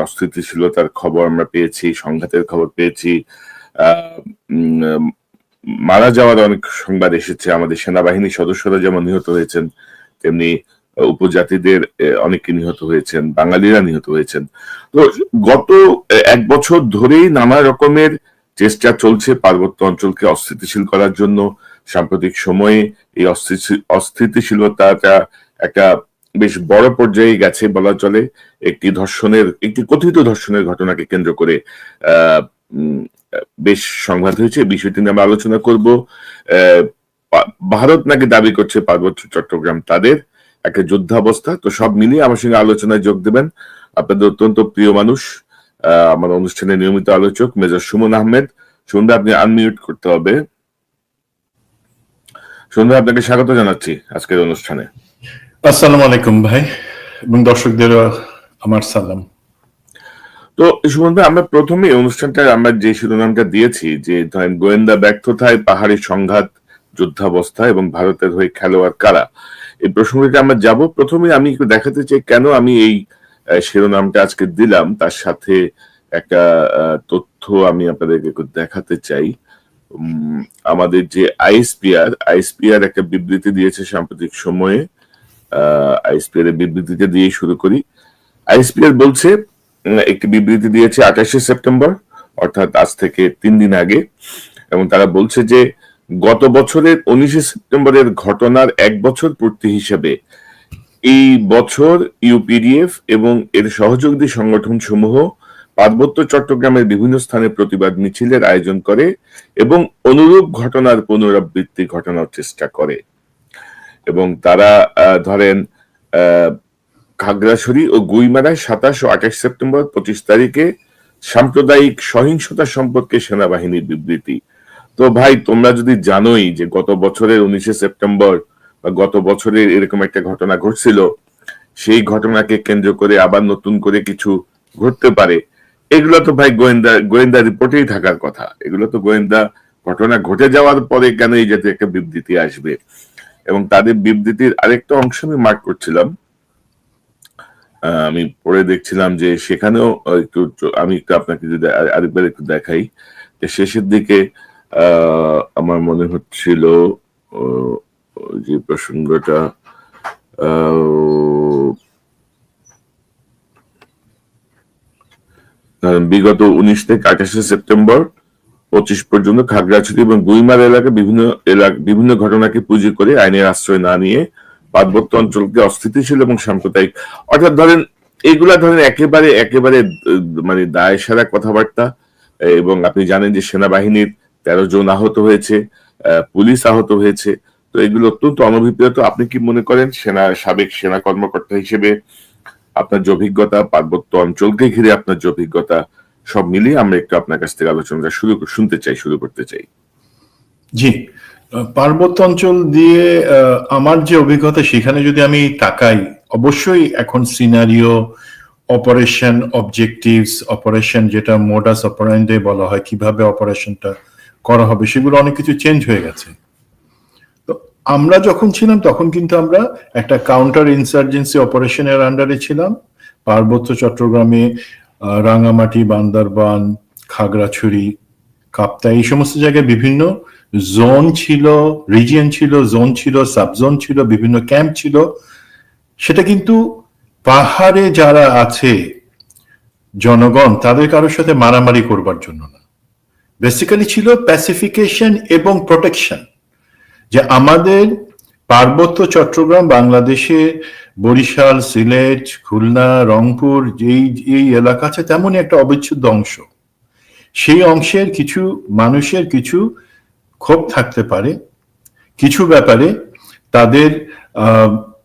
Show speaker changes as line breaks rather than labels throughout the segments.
অস্থিতিশীলতার খবর আমরা পেয়েছি, সংঘাতের খবর পেয়েছি। মারা যাওয়ার অনেক সংবাদ এসেছে আমাদের সেনাবাহিনীর সদস্যরা যেমন নিহত হয়েছেন, তেমনি উপজাতিদের অনেকে নিহত হয়েছেন, বাঙালিরা নিহত হয়েছেন। তো গত এক বছর ধরেই নানা রকমের চেষ্টা চলছে পার্বত্য অঞ্চলকে অস্থিতিশীল করার জন্য। সাম্প্রতিক সময়ে এই অস্থিতি- অস্থিতিশীলতাটা একটা বেশ বড় পর্যায়ে গেছে বলা চলে। একটি ধর্ষণের, একটি কথিত ধর্ষণের ঘটনাকে কেন্দ্র করে বেশ সংঘাত হয়েছে। বিষয়টি নিয়ে আমরা আলোচনা করব। ভারত নাকি দাবি করছে পার্বত্য চট্টগ্রাম তাদের একটা যুদ্ধাবস্থা। তো সব মিলিয়ে আমার সঙ্গে আলোচনায় যোগ দেবেন আপনাদের অত্যন্ত প্রিয় মানুষ আমার অনুষ্ঠানের নিয়মিত আলোচক মেজর সুমন আহমেদ। সুন্দর আপনি আনমিউট করতে হবে। সুন্দর আপনাকে স্বাগত জানাচ্ছি আজকের অনুষ্ঠানে।
আসসালামু আলাইকুম ভাই, এবং দর্শকদের আমার সালাম।
তো সুমন ভাই, আমরা প্রথমে অনুষ্ঠানটা আমরা যে শিরোনামটা দিয়েছি, যে ধরেন গোয়েন্দা ব্যর্থতায়, পাহাড়ি সংঘাত, যুদ্ধাবস্থা এবং ভারতের হয়ে খেলোয়াড় কারা, এই প্রসঙ্গটা আমরা যাব। প্রথমে আমি একটু দেখাতে চাই কেন আমি এই শিরোনামটা আজকে দিলাম। তার সাথে একটা তথ্য আমি আপনাদেরকে একটু দেখাতে চাই। আমাদের যে আইএসপিআর আইএসপিআর একটা বিবৃতি দিয়েছে সাম্প্রতিক সময়ে। আইএসপিআর এর বিবৃতিতে দিয়ে শুরু করি। আইএসপিআর বলছে একটি বিবৃতি দিয়েছে আঠাশে সেপ্টেম্বর, অর্থাৎ আজ থেকে তিন দিন আগে, এবং তারা বলছে যে, গত বছরের উনিশে সেপ্টেম্বরের ঘটনার এক বছর পূর্তি হিসেবে, এই বছর ইউপিডিএফ এবং এর সহযোগী সংগঠন সমূহ পার্বত্য চট্টগ্রামের বিভিন্ন স্থানে প্রতিবাদ মিছিলের আয়োজন করে এবং অনুরূপ ঘটনার পুনরাবৃত্তি ঘটানোর চেষ্টা করে। এবং তারা ধরেন খাগড়াছড়ি ও গুইমারায় সাতাশ ও আঠাশ সেপ্টেম্বর পঁচিশ তারিখে সাম্প্রদায়িক সহিংসতা সম্পর্কে সেনাবাহিনীর বিবৃতি। তো ভাই, তোমরা যদি জানোই যে গত বছরের উনিশে সেপ্টেম্বর বা গত বছরের এরকম একটা ঘটনা ঘটছিল, সেই ঘটনাকে কেন্দ্র করে আবার নতুন করে কিছু ঘটতে পারে। এগুলো তো ভাই গোয়েন্দা গোয়েন্দা রিপোর্টেই থাকার কথা। এগুলো তো গোয়েন্দা ঘটনা ঘটে যাওয়ার পরে কেন এই জাতীয় একটা বিবৃতি আসবে? এবং তাদের বিবৃতির আরেকটা অংশ আমি মার্ক করছিলাম। আমি পরে দেখছিলাম যে সেখানেও একটু আমি একটু আপনাকে যদি আরেকবার একটু দেখাই যে শেষের দিকে আমার মনে হচ্ছিল যে প্রসঙ্গটা বিগত উনিশ থেকে আঠাশে সেপ্টেম্বর পঁচিশ পর্যন্ত খাগড়াছড়ি এবং গুইমার এলাকা বিভিন্ন এলাকা, বিভিন্ন ঘটনাকে পুঁজি করে আইনের আশ্রয় না নিয়ে পার্বত্য অঞ্চলকে অস্থিতিশীল এবং সাম্প্রদায়িক। অর্থাৎ ধরেন, এগুলা ধরেন একেবারে একেবারে মানে দায় সারা কথাবার্তা, এবং আপনি জানেন যে সেনাবাহিনীর তেরো জন আহত হয়েছে পুলিশ আহত হয়েছে। তো এগুলো অত্যন্ত অনভিপ্রেত। আপনি কি মনে করেন সেনা, সাবেক সেনা কর্মকর্তা হিসেবে আপনার যে অভিজ্ঞতা, পার্বত্য অঞ্চলকে ঘিরে আপনার যে অভিজ্ঞতা সব মিলিয়ে আমরা একটু আপনার কাছ থেকে আলোচনাটা শুরু শুনতে চাই, শুরু করতে চাই।
জি। পার্বত্য অঞ্চল দিয়ে আমার যে অভিজ্ঞতা, সেখানে যদি আমি তাকাই, অবশ্যই এখন সিনারিও অপারেশন অবজেক্টিভস অপারেশন যেটা মোডাস অপারেন্ডে বলা হয়, কীভাবে অপারেশনটা করা হবে, সেগুলো অনেক কিছু চেঞ্জ হয়ে গেছে। তো আমরা যখন ছিলাম, তখন কিন্তু আমরা একটা কাউন্টার ইনসার্জেন্সি অপারেশনের আন্ডারে ছিলাম। পার্বত্য চট্টগ্রামে রাঙামাটি, বান্দরবান, খাগড়াছড়ি কাপ্তা এই সমস্ত জায়গায় বিভিন্ন জোন ছিল রিজিয়ন ছিল জোন ছিল সাবজোন ছিল, বিভিন্ন ক্যাম্প ছিল। সেটা কিন্তু পাহাড়ে যারা আছে, জনগণ, তাদের কারোর সাথে মারামারি করবার জন্য না। বেসিক্যালি ছিল প্যাসিফিকেশন এবং প্রোটেকশন যে আমাদের পার্বত্য চট্টগ্রাম, বাংলাদেশে বরিশাল, সিলেট, খুলনা, রংপুর, যেই এই এলাকা আছে তেমনই একটা অবিচ্ছেদ্য অংশ। সেই অংশের কিছু মানুষের কিছু ক্ষোভ থাকতে পারে। কিছু ব্যাপারে তাদের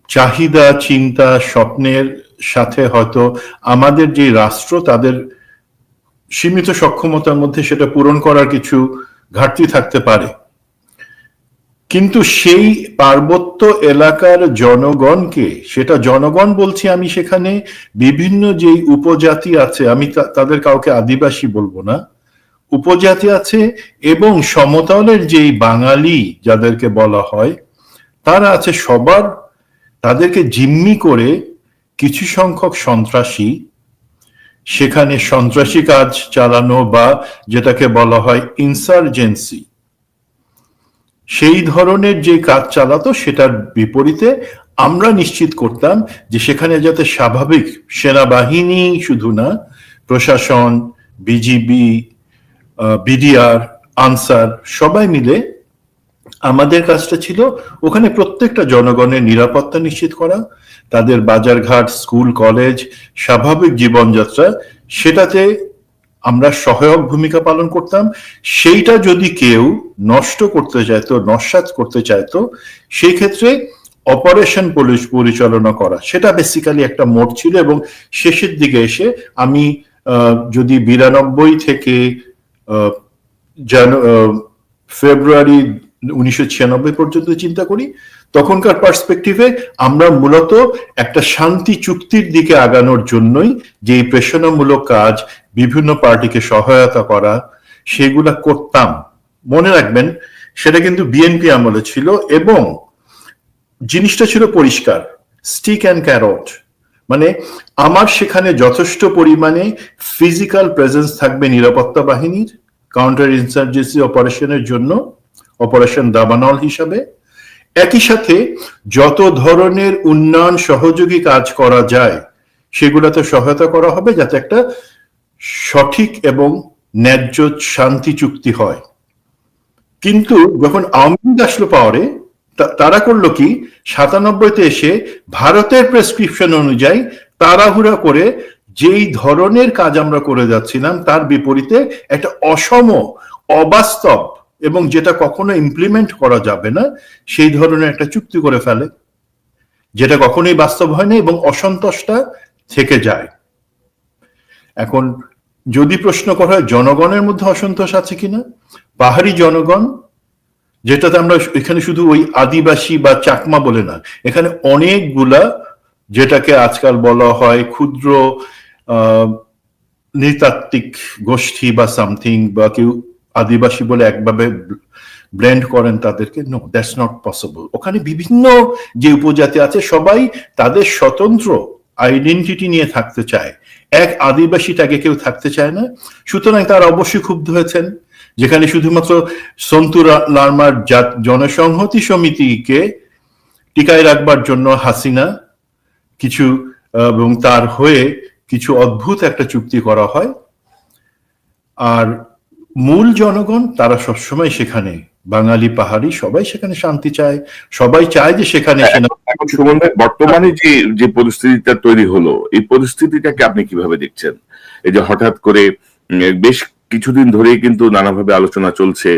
চাহিদা, চিন্তা, স্বপ্নের সাথে হয়তো আমাদের যে রাষ্ট্র, তাদের সীমিত সক্ষমতার মধ্যে সেটা পূরণ করার কিছু ঘাটতি থাকতে পারে। কিন্তু সেই পার্বত্য এলাকার জনগণকে, সেটা জনগণ বলছি আমি সেখানে, বিভিন্ন যেই উপজাতি আছে, আমি তাদের কাউকে আদিবাসী বলব না, উপজাতি আছে এবং সমতলের যেই বাঙালি যাদেরকে বলা হয়, তারা আছে সবার, তাদেরকে জিম্মি করে কিছু সংখ্যক সন্ত্রাসী, সেখানে সন্ত্রাসী কাজ চালানো বা যেটাকে বলা হয় ইনসার্জেন্সি সেই ধরনের যে কাজ চালাতো সেটার বিপরীতে আমরা নিশ্চিত করতাম যে সেখানে যাতে স্বাভাবিক সেনাবাহিনী শুধু না, প্রশাসন, বিজিবি বিডিআর, আনসার সবাই মিলে আমাদের কাজটা ছিল ওখানে প্রত্যেকটা জনগণের নিরাপত্তা নিশ্চিত করা, তাদের বাজারঘাট, স্কুল, কলেজ, স্বাভাবিক জীবনযাত্রা, সেটাতে আমরা সহায়ক ভূমিকা পালন করতাম। সেইটা যদি কেউ নষ্ট করতে চাইতো নস্বাত করতে চাইতো সেই ক্ষেত্রে অপারেশন পুলিশ পরিচালনা করা সেটা বেসিক্যালি একটা মোড ছিল এবং শেষের দিকে এসে আমি যদি বিরানব্বই থেকে আহ, ফেব্রুয়ারি উনিশশো ছিয়ানব্বই পর্যন্ত চিন্তা করি তখনকার পার্সপেক্টিভে আমরা মূলত একটা শান্তি চুক্তির দিকে আগানোর জন্যই যে প্রেষণামূলক কাজ, বিভিন্ন পার্টিকে সহায়তা করা, সেগুলা করতাম। মনে রাখবেন, সেটা কিন্তু বিএনপি আমলে ছিল এবং জিনিসটা ছিল পরিষ্কার স্টিক অ্যান্ড ক্যারট মানে আমার সেখানে যথেষ্ট পরিমাণে ফিজিক্যাল প্রেজেন্স থাকবে নিরাপত্তা বাহিনীর কাউন্টার ইনসার্জেন্সি অপারেশনের জন্য অপারেশন দাবানল হিসাবে। একই সাথে যত ধরনের উন্নয়ন সহযোগী কাজ করা যায়, সেগুলোতে সহায়তা করা হবে যাতে একটা সঠিক এবং ন্যায্য শান্তি চুক্তি হয়। কিন্তু যখন আওয়ামী লীগ আসলো পাওয়ারে তারা করল কি? সাতানব্বইতে এসে ভারতের প্রেসক্রিপশন অনুযায়ী তাড়াহুড়া করে যেই ধরনের কাজ আমরা করে যাচ্ছিলাম, তার বিপরীতে একটা অসম, অবাস্তব এবং যেটা কখনো ইমপ্লিমেন্ট করা যাবে না, সেই ধরনের একটা চুক্তি করে ফেলে, যেটা কখনোই বাস্তব হয় না এবং অসন্তোষটা থেকে যায়। এখন যদি প্রশ্ন করা হয়, জনগণের মধ্যে অসন্তোষ আছে কিনা? পাহাড়ি জনগণ, যেটাতে আমরা এখানে শুধু ওই আদিবাসী বা চাকমা বলে না, এখানে অনেকগুলা যেটাকে আজকাল বলা হয় ক্ষুদ্র নৃতাত্ত্বিক গোষ্ঠী বা সামথিং বা কেউ আদিবাসী বলে একভাবে ব্লেন্ড করেন তাদেরকে নো দ্যাটস নট পসিবল ওখানে বিভিন্ন যে উপজাতি আছে, সবাই তাদের স্বতন্ত্র আইডেন্টিটি নিয়ে থাকতে চায়। এক আদিবাসী তাকে কেউ থাকতে চায় না। সুতরাং তার অবশ্যই ক্ষুব্ধ হয়েছেন, যেখানে শুধুমাত্র সন্তু লার্মার জাত- জনসংহতি সমিতিকে টিকায় রাখবার জন্য হাসিনা কিছু এবং তার হয়ে কিছু অদ্ভুত একটা চুক্তি করা হয়। আর মূল জনগণ, তারা সবসময় সেখানে। বাঙালি পাহাড়ি, সবাই সেখানে শান্তি চায়। সবাই চায় যে সেখানে
বর্তমানে যে যে পরিস্থিতিটা তৈরি হলো, এই পরিস্থিতিটাকে আপনি কীভাবে দেখছেন? এই যে হঠাৎ করে বেশ কিছুদিন ধরেই কিন্তু নানাভাবে আলোচনা চলছে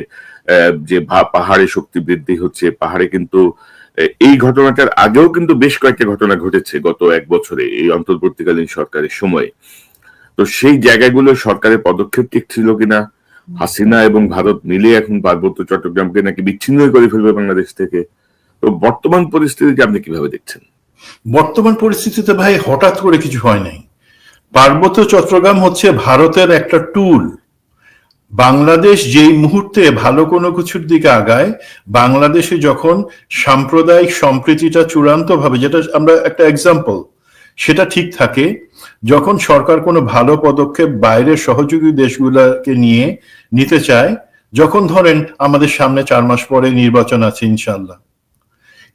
যে পাহাড়ে শক্তি বৃদ্ধি হচ্ছে, পাহাড়ে কিন্তু এই ঘটনাটার আগেও কিন্তু বেশ কয়েকটা ঘটনা ঘটেছে গত এক বছরে, এই অন্তর্বর্তীকালীন সরকারের সময়। তো সেই জায়গাগুলো সরকারের পদক্ষেপ ঠিক ছিল কিনা? হাসিনা এবং ভারত মিলে এখন পার্বত্য চট্টগ্রামকে নাকি বিচ্ছিন্ন করে ফেলবে বাংলাদেশ থেকে। তো বর্তমান পরিস্থিতিকে আপনি কীভাবে দেখছেন?
বর্তমান পরিস্থিতিতে ভাই হঠাৎ করে কিছু হয় নাই। পার্বত্য চট্টগ্রাম হচ্ছে ভারতের একটা টুল বাংলাদেশ যেই মুহূর্তে ভালো কোনো কিছুর দিকে আগায় বাংলাদেশে যখন সাম্প্রদায়িক সম্প্রীতিটা চূড়ান্তভাবে যেটা আমরা একটা এক্সাম্পল সেটা ঠিক থাকে যখন সরকার কোনো ভালো পদক্ষেপ বাইরের সহযোগী দেশগুলোকে নিয়ে নিতে চায়, যখন ধরেন আমাদের সামনে চার মাস পরে নির্বাচন আছে ইনশাল্লাহ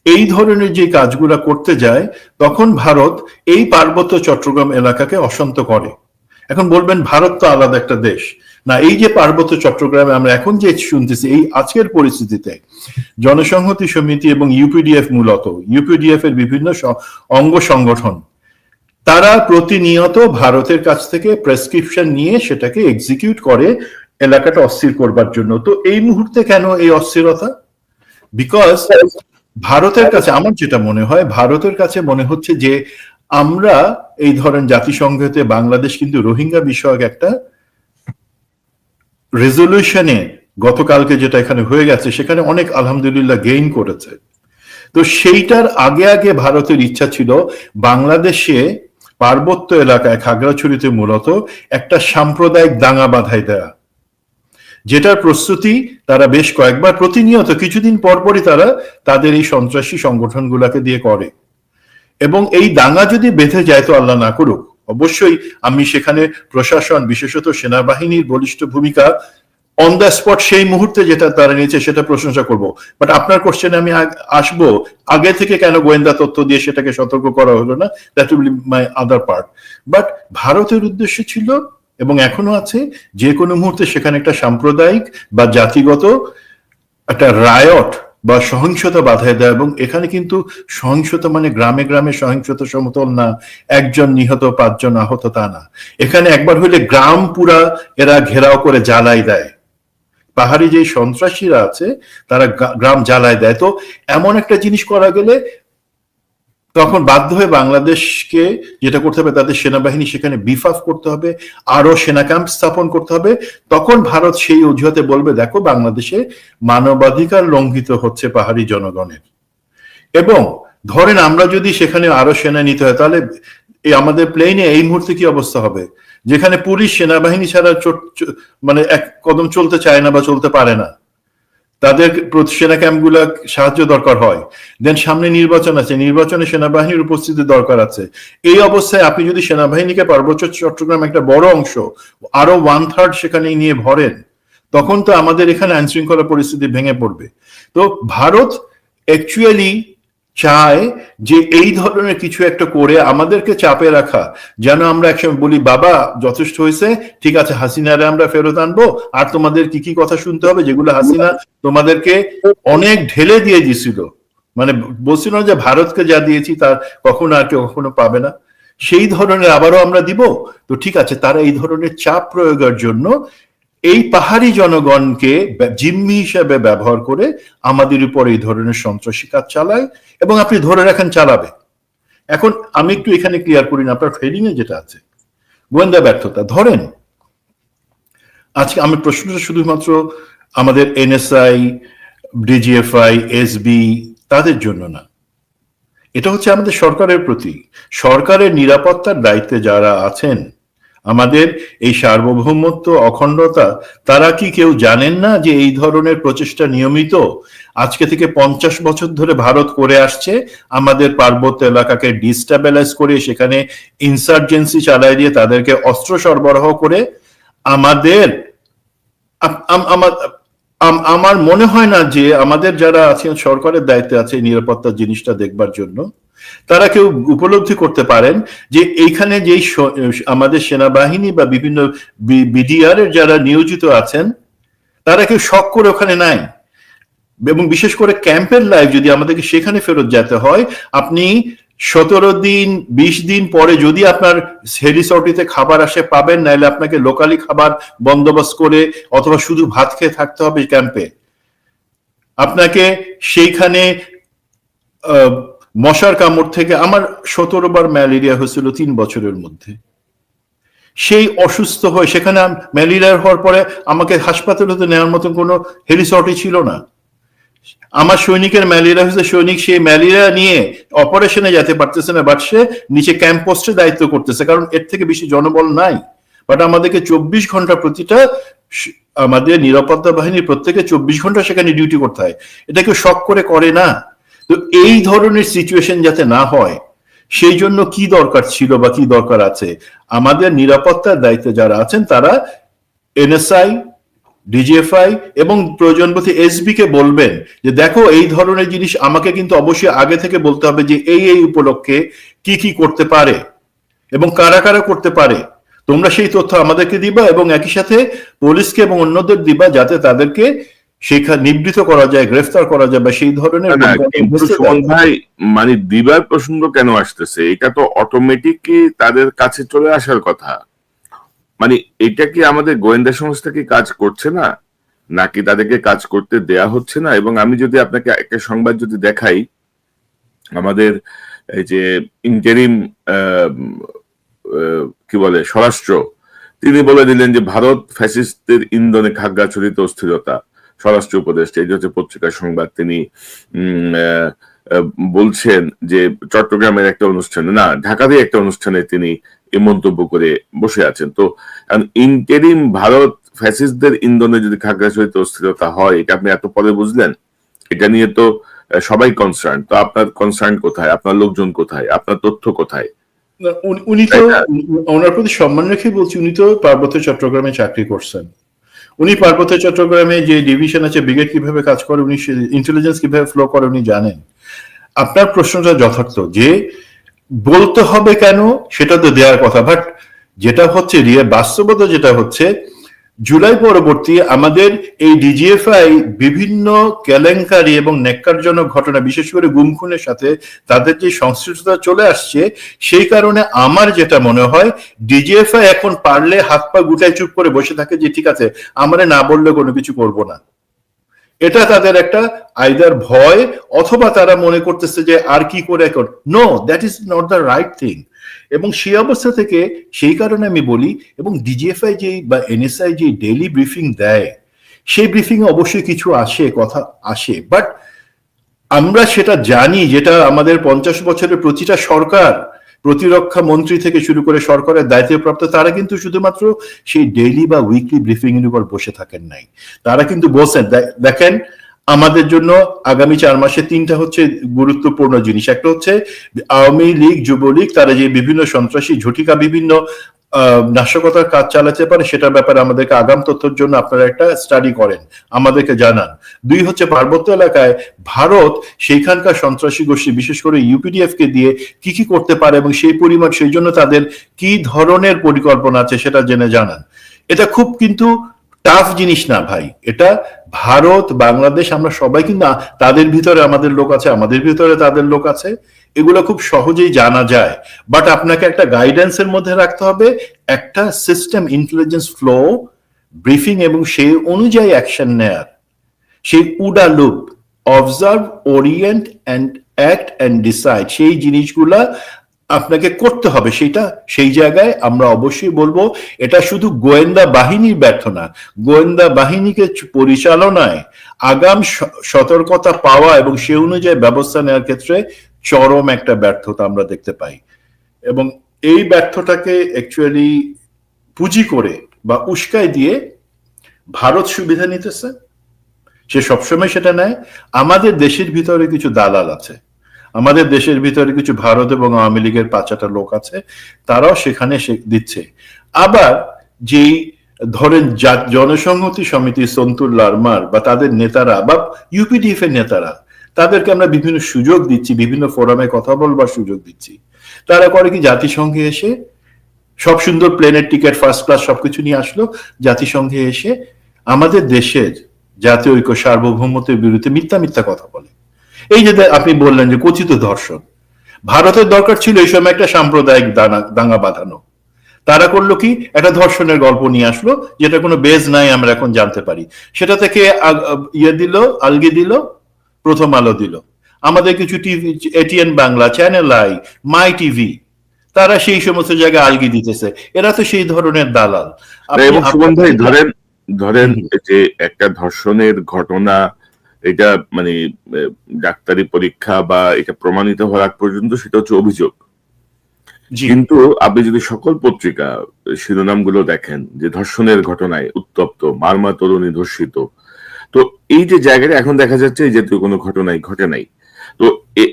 এই ধরনের যে কাজগুলা করতে যায়, তখন ভারত এই পার্বত্য চট্টগ্রাম এলাকাকে অশান্ত করে। এখন বলবেন, ভারত তো আলাদা একটা দেশ। না, এই যে পার্বত্য চট্টগ্রামে আমরা এখন যে শুনতেছি, এই আজকের পরিস্থিতিতে জনসংহতি সমিতি এবং ইউপিডিএফ মূলত, ইউপিডিএফ এর বিভিন্ন অঙ্গ সংগঠন তারা প্রতিনিয়ত ভারতের কাছ থেকে প্রেসক্রিপশন নিয়ে সেটাকে এক্সিকিউট করে এলাকাটা অস্থির করবার জন্য। তো এই মুহূর্তে কেন এই অস্থিরতা? বিকজ ভারতের কাছে, আমার যেটা মনে হয়, ভারতের কাছে মনে হচ্ছে যে আমরা এই ধরেন জাতিসংঘতে বাংলাদেশ কিন্তু রোহিঙ্গা বিষয়ক একটা রেজলিউশনে গতকালকে যেটা এখানে হয়ে গেছে, সেখানে অনেক আলহামদুলিল্লাহ গেইন করেছে। তো সেইটার আগে আগে ভারতের ইচ্ছা ছিল বাংলাদেশে পার্বত্য এলাকায় খাগড়াছড়িতে মূলত একটা সাম্প্রদায়িক দাঙ্গা বাধাই দেয়া। যেটার প্রস্তুতি তারা বেশ কয়েকবার প্রতিনিয়ত কিছুদিন পরপরই তারা তাদের এই সন্ত্রাসী সংগঠনগুলোকে দিয়ে করে। এবং এই দাঙ্গা যদি বেঁধে যায় তো আল্লাহ না করুক। অবশ্যই আমি সেখানে প্রশাসন, বিশেষত সেনাবাহিনীর বলিষ্ঠ ভূমিকা অন দ্য স্পট সেই মুহূর্তে যেটা তারা নিয়েছে, সেটা প্রশংসা করব। বাট আপনার কোশ্চেনে আমি আসব, আগে থেকে কেন গোয়েন্দা তথ্য দিয়ে সেটাকে সতর্ক করা হলো না? That will my other part but ভারতের উদ্দেশ্য ছিল, এবং এখনও আছে, যে কোনো মুহূর্তে সেখানে একটা সাম্প্রদায়িক বা জাতিগত একটা রায়ট বা সহিংসতা বাধায় দেয়, এবং এখানে কিন্তু সহিংসতা মানে গ্রামে গ্রামে সহিংসতা সমতল না, একজন নিহত, পাঁচজন আহত তা না। এখানে একবার হইলে গ্রাম পুরা এরা ঘেরাও করে জ্বালাই দেয়। পাহাড়ি যে সন্ত্রাসীরা আছে, তারা গ্রাম জ্বালায় দেয়। তো এমন একটা জিনিস করা গেলে তখন বাধ্য হয়ে বাংলাদেশকে যেটা করতে হবে, তাদের সেনাবাহিনী সেখানে বিফাফ করতে হবে আরও সেনা ক্যাম্প স্থাপন করতে হবে। তখন ভারত সেই অজুহাতে বলবে, দেখো, বাংলাদেশে মানবাধিকার লঙ্ঘিত হচ্ছে পাহাড়ি জনগণের। এবং ধরেন আমরা যদি সেখানে আরও সেনা নিতে হয়, তাহলে আমাদের প্লেনে এই মুহূর্তে কি অবস্থা হবে? যেখানে পুলিশ সেনাবাহিনী ছাড়া মানে এক কদম চলতে চায় না বা চলতে পারে না। তাদের সেনা ক্যাম্পগুলো সাহায্য দরকার হয়। দেন সামনে নির্বাচন আছে। নির্বাচনে সেনাবাহিনীর উপস্থিতি দরকার আছে। এই অবস্থায় আপনি যদি সেনাবাহিনীকে পার্বত্য চট্টগ্রাম একটা বড় অংশ, আরও ওয়ান থার্ড সেখানে নিয়ে ভরেন, তখন তো আমাদের এখানে আইন শৃঙ্খলা পরিস্থিতি ভেঙে পড়বে। তো ভারত অ্যাকচুয়ালি চায় যে এই ধরনের কিছু একটা করে আমাদেরকে চাপে রাখা। যেন আমরা একসময় বলি, বাবা, যথেষ্ট হয়েছে, ঠিক আছে, হাসিনারে আমরা ফেরত আনব, আর তোমাদের কি কি কথা শুনতে হবে? যেগুলো হাসিনা তোমাদেরকে অনেক ঢেলে দিয়ে দিছিল মানে বলছিল যে, ভারতকে যা দিয়েছি তার কখনো আর কেউ কখনো পাবে না। সেই ধরনের আবারও আমরা দিব। তো ঠিক আছে, তারা এই ধরনের চাপ প্রয়োগের জন্য এই পাহাড়ি জনগণকে জিম্মি হিসাবে ব্যবহার করে আমাদের উপর এই ধরনের সন্ত্রাসী কাজ চালায় এবং আপনি ধরে রাখেন চালাবে। এখন আমি একটু এখানে ক্লিয়ার করি না, আপনার ফেরিং এ যেটা আছে। গোয়েন্দা ব্যর্থতা, ধরেন আজকে আমি প্রশ্নটা শুধুমাত্র আমাদের এনএসআই ডিজিএফআই এসবি তাদের জন্য না। এটা হচ্ছে আমাদের সরকারের প্রতি। সরকারের নিরাপত্তার দায়িত্বে যারা আছেন আমাদের এই সার্বভৌমত্ব, অখণ্ডতা, তারা কি কেউ জানেন না যে এই ধরনের প্রচেষ্টা নিয়মিত? আজকে থেকে পঞ্চাশ বছর ধরে ভারত করে আসছে, আমাদের পার্বত্য এলাকাকে ডিস্টাবিলাইজ করে, সেখানে ইনসার্জেন্সি চালায় দিয়ে তাদেরকে অস্ত্র সরবরাহ করে, আমাদের আম- আম- আমার মনে হয় না যে আমাদের যারা আছেন, সরকারের দায়িত্বে আছে এই নিরাপত্তার জিনিসটা দেখবার জন্য। তারা কেউ উপলব্ধি করতে পারেন যে এইখানে যেই আমাদের সেনাবাহিনী বা বিভিন্ন বিডিআর এর যারা নিয়োজিত আছেন, তারা কেউ শখ করে ওখানে নাই। এবং বিশেষ করে ক্যাম্পের লাইফ যদি আমাদেরকে সেখানে ফেরত যেতে হয়, আপনি সতেরো দিন, বিশ দিন পরে যদি আপনার হেলিসর্টিতে খাবার আসে, পাবেন নাহলে আপনাকে লোকালি খাবার বন্দোবস্ত করে অথবা শুধু ভাত খেয়ে থাকতে হবে ক্যাম্পে। আপনাকে সেইখানে মশার কামড় থেকে আমার সতেরো বার ম্যালেরিয়া হয়েছিল তিন বছরের মধ্যে। সেই অসুস্থ হয়ে সেখানে ম্যালেরিয়া হওয়ার পরে আমাকে হাসপাতালে তো নেওয়ার মতন কোনো হেলিসর্টি ছিল না। আমার সৈনিকের ম্যালেরিয়া হয়েছে, সৈনিক সেই ম্যালেরিয়া নিয়ে অপারেশনে যেতে পারতেছে না বাট সে নিচে ক্যাম্প পোস্টে দায়িত্ব করতেছে, কারণ এর থেকে বেশি জনবল নাই। বাট আমাদেরকে চব্বিশ ঘণ্টা প্রতিটা আমাদের নিরাপত্তা বাহিনীর প্রত্যেকে চব্বিশ ঘণ্টা সেখানে ডিউটি করতে হয়। এটা কেউ শখ করে করে না। তো এই ধরনের সিচুয়েশন যাতে না হয়, সেই জন্য কি দরকার ছিল বা কি দরকার আছে? আমাদের নিরাপত্তার দায়িত্বে যারা আছেন, তারা এনএসআই ডিজিএফআই এবং প্রয়োজন বোধে এসবি কে বলবেন যে, দেখো, এই ধরনের জিনিস আমাকে কিন্তু অবশ্যই আগে থেকে বলতে হবে যে, এই এই উপলক্ষে কি কি করতে পারে এবং কারা কারা করতে পারে। তোমরা সেই তথ্য আমাদেরকে দিবা এবং একই সাথে পুলিশকে এবং অন্যদের দিবা যাতে তাদেরকে সেখানে নিবৃত করা যায় গ্রেফতার করা যায় বা সেই ধরনের
মানে দিবার প্রসঙ্গ কেন আসতেছে? এটা তো অটোমেটিকই তাদের কাছে চলে আসার কথা। মানে এটা কি আমাদের গোয়েন্দা সংস্থা কি কাজ করছে না? নাকি তাদেরকে কাজ করতে দেয়া হচ্ছে না? এবং আমি যদি আপনাকে একটা সংবাদ যদি দেখাই আমাদের এই যে ইন্টারিম কি বলে স্বরাষ্ট্র তিনি বলে দিলেন যে ভারত ফ্যাসিস্টদের ইন্ধনে খাগড়াছড়িত অস্থিরতা। স্বরাষ্ট্র উপদেষ্টা এই হচ্ছে পত্রিকার সংবাদ তিনি বলছেন যে চট্টগ্রামের একটা অনুষ্ঠানে না ঢাকাতে একটা অনুষ্ঠানে তিনি এই মন্তব্য করে বসে আছেন। তো ইন্টারিম ভারত ফ্যাসিস্টদের ইন্ধনে যদি খাগড়াছড়িতে অস্থিরতা হয় এটা আপনি এত পরে বুঝলেন? এটা নিয়ে তো সবাই কনসার্ন তো আপনার কনসার্ন কোথায়? আপনার লোকজন কোথায়? আপনার তথ্য কোথায়?
উনি- তো ওনার প্রতি সম্মান রেখে বলছি উনি তো পার্বত্য চট্টগ্রামে চাকরি করছেন। উনি পার্বত্য চট্টগ্রামে যে ডিভিশন আছে ব্রিগেড কীভাবে কাজ করে, উনি ইন্টেলিজেন্স কীভাবে ফ্লো করে, উনি জানেন। আপনার প্রশ্নটা যথার্থ, যে বলতে হবে কেন, সেটা তো দেওয়ার কথা বাট যেটা হচ্ছে, রিয়ে, বাস্তবতা যেটা হচ্ছে জুলাই পরবর্তী আমাদের এই ডিজিএফআই বিভিন্ন কেলেঙ্কারি এবং নেককারজনক ঘটনা, বিশেষ করে গুম খুনের সাথে তাদের যে সংশ্লিষ্টতা চলে আসছে, সেই কারণে আমার যেটা মনে হয় ডিজিএফআই এখন পারলে হাত পা গুটায় চুপ করে বসে থাকে যে, ঠিক আছে, আমরা না বললে কোনো কিছু করব না। এটা তাদের একটা আইদার ভয় অথবা তারা মনে করতেছে যে আর কি করে এখন। No that is not the right thing এবং সেই অবস্থা থেকে সেই কারণে আমি বলি, এবং ডিজিএফআই যে বা এনএসআই যে ডেইলি ব্রিফিং দেয়, সেই ব্রিফিং অবশ্যই কিছু আসে, কথা আসে। বাট আমরা সেটা জানি, যেটা আমাদের পঞ্চাশ বছরের প্রতিটা সরকার প্রতিরক্ষা মন্ত্রী থেকে শুরু করে সরকারের দায়িত্বপ্রাপ্ত, তারা কিন্তু শুধুমাত্র সেই ডেইলি বা উইকলি ব্রিফিং এর উপর বসে থাকেন নাই। তারা কিন্তু বলছেন দেখেন, আমাদের জন্য আগামী চার মাসে তিনটা হচ্ছে গুরুত্বপূর্ণ জিনিস। একটা হচ্ছে আওয়ামী লীগ, যুবলীগ, তারা যে বিভিন্ন সন্ত্রাসী ঝটিকা, বিভিন্ন নাশকতার কাজ চালাতে পারে, সেটার ব্যাপারে আমাদেরকে আগাম তথ্যের জন্য আপনারা একটা স্টাডি করেন, আমাদেরকে জানান। দুই হচ্ছে পার্বত্য এলাকায় ভারত সেইখানকার সন্ত্রাসী গোষ্ঠী, বিশেষ করে ইউপিডিএফ কে দিয়ে কি কি করতে পারে এবং সেই পরিমাণ, সেই জন্য তাদের কি ধরনের পরিকল্পনা আছে সেটা জেনে জানান। এটা খুব কিন্তু টাফ জিনিস না ভাই, এটা ভারত, বাংলাদেশ, আমরা সবাই কিন্তু, তাদের ভিতরে আমাদের লোক আছে, আমাদের ভিতরে তাদের লোক আছে। এগুলো খুব সহজেই জানা যায়। বাট আপনাকে একটা গাইডেন্সের মধ্যে রাখতে হবে, একটা সিস্টেম ইন্টেলিজেন্স ফ্লো ব্রিফিং এবং সেই অনুযায়ী অ্যাকশন নেয়ার। সেই OODA loop observe orient and act and decide সেই জিনিসগুলা আপনাকে করতে হবে। সেটা সেই জায়গায় আমরা অবশ্যই বলব, এটা শুধু গোয়েন্দা বাহিনীর ব্যর্থ না গোয়েন্দা বাহিনীকে পরিচালনায় আগাম সতর্কতা পাওয়া এবং সে অনুযায়ী ব্যবস্থা নেওয়ার ক্ষেত্রে চরম একটা ব্যর্থতা আমরা দেখতে পাই। এবং এই ব্যর্থটাকে অ্যাকচুয়ালি পুঁজি করে বা উস্কায় দিয়ে ভারত সুবিধা নিতেছে সে সবসময় সেটা নেয়। আমাদের দেশের ভিতরে কিছু দালাল আছে। আমাদের দেশের ভিতরে কিছু ভারত এবং আওয়ামী লীগের পাঁচাটা লোক আছে। তারাও সেখানে দিচ্ছে। আবার যেই ধরেন জনসংহতি সমিতি সন্তুর লারমার বা তাদের নেতারা বা ইউপিডিএফ এর নেতারা তাদেরকে আমরা বিভিন্ন সুযোগ দিচ্ছি, বিভিন্ন ফোরামে কথা বলবার সুযোগ দিচ্ছি। তারা করে কি, জাতিসংঘে এসে সব সুন্দর প্লেনের টিকিট, ফার্স্ট ক্লাস সবকিছু নিয়ে আসলো। জাতিসংঘে এসে আমাদের দেশের জাতীয় ঐক্য, সার্বভৌমত্বের বিরুদ্ধে মিথ্যা মিথ্যা কথা বলে। এই যে আপনি বললেন যে কথিত ধর্ষণ। ভারতের দরকার ছিল এই সময় একটা সাম্প্রদায়িক দানা দাঙ্গা বাঁধানো। তারা করল কি, একটা ধর্ষণের গল্প নিয়ে আসলো, যেটা কোনো বেজ নাই, আমরা এখন জানতে পারি। সেটা থেকে ইয়ে দিল, আলগি দিল প্রথম আলো দিল। আমাদের কিছু TV ATN Bangla channel i my TV তারা সেই সমস্ত জায়গায় আলগি দিতেছে। এরা তো সেই ধরনের দালাল।
ধরেন ধরেন যে একটা ধর্ষণের ঘটনা এটা মানে ডাক্তারি পরীক্ষা বা এটা প্রমাণিত হওয়ার আগ পর্যন্ত সেটা হচ্ছে অভিযোগ। কিন্তু আপনি যদি সকল পত্রিকা শিরোনামগুলো দেখেন যে ধর্ষণের ঘটনায় উত্তপ্ত মারমা তরুণী ধর্ষিত তো এই যে জায়গাটা এখন দেখা যাচ্ছে এই জাতীয় কোনো ঘটনাই ঘটে নাই। তো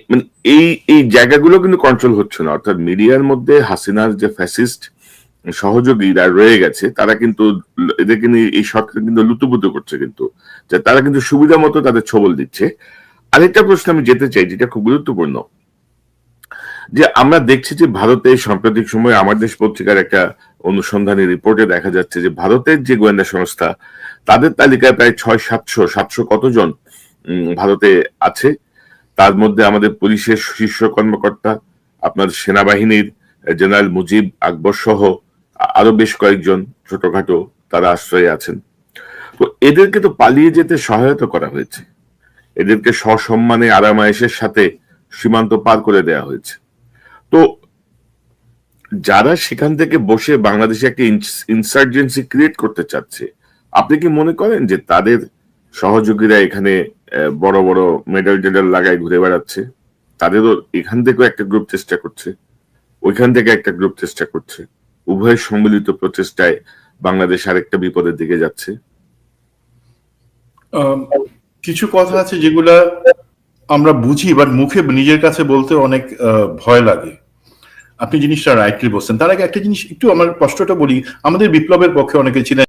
মানে এই এই জায়গাগুলো কিন্তু কন্ট্রোল হচ্ছে না। অর্থাৎ মিডিয়ার মধ্যে হাসিনার যে ফ্যাসিস্ট সহযোগীরা রয়ে গেছে, তারা কিন্তু এদেরকে নিয়ে এই সরকার কিন্তু লুতুপুতু করছে কিন্তু তারা কিন্তু সুবিধা মতো তাদের ছবল দিচ্ছে। আরেকটা প্রশ্ন আমি যেতে চাই, যেটা খুব গুরুত্বপূর্ণ, যে আমরা দেখছি যে ভারতে সাম্প্রতিক সময়ে আমার দেশ পত্রিকার একটা অনুসন্ধানী রিপোর্টে দেখা যাচ্ছে যে ভারতের যে গোয়েন্দা সংস্থা, তাদের তালিকায় প্রায় ছয় সাতশো সাতশো কতজন ভারতে আছে। তার মধ্যে আমাদের পুলিশের শীর্ষ কর্মকর্তা, আপনার সেনাবাহিনীর জেনারেল মুজিব আকবর সহ আরও বেশ কয়েকজন ছোটখাটো তারা আশ্রয়ে আছেন। তো এদেরকে তো পালিয়ে যেতে সহায়তা করা হয়েছে। এদেরকে সসম্মানে আরামায়েশের সাথে সীমান্ত পার করে দেওয়া হয়েছে। তো যারা সেখান থেকে বসে বাংলাদেশে একটা ইনসার্জেন্সি ক্রিয়েট করতে চাচ্ছে, আপনি কি মনে করেন যে তাদের সহযোগীরা এখানে বড় বড় মেডেল টেডেল লাগায় ঘুরে বেড়াচ্ছে? তাদেরও এখান থেকেও একটা গ্রুপ চেষ্টা করছে, ওইখান থেকে একটা গ্রুপ চেষ্টা করছে উভয়ের সম্মিলিত প্রচেষ্টায় বাংলাদেশ আরেকটা বিপদের দিকে যাচ্ছে?
কিছু কথা আছে যেগুলা আমরা বুঝি বাট মুখে নিজের কাছে বলতে অনেক ভয় লাগে। আপনি জিনিসটা রাইটলি বলছেন। তার আগে একটা জিনিস, একটু আমার কষ্টটা বলি। আমাদের বিপ্লবের পক্ষে অনেকে ছিলেন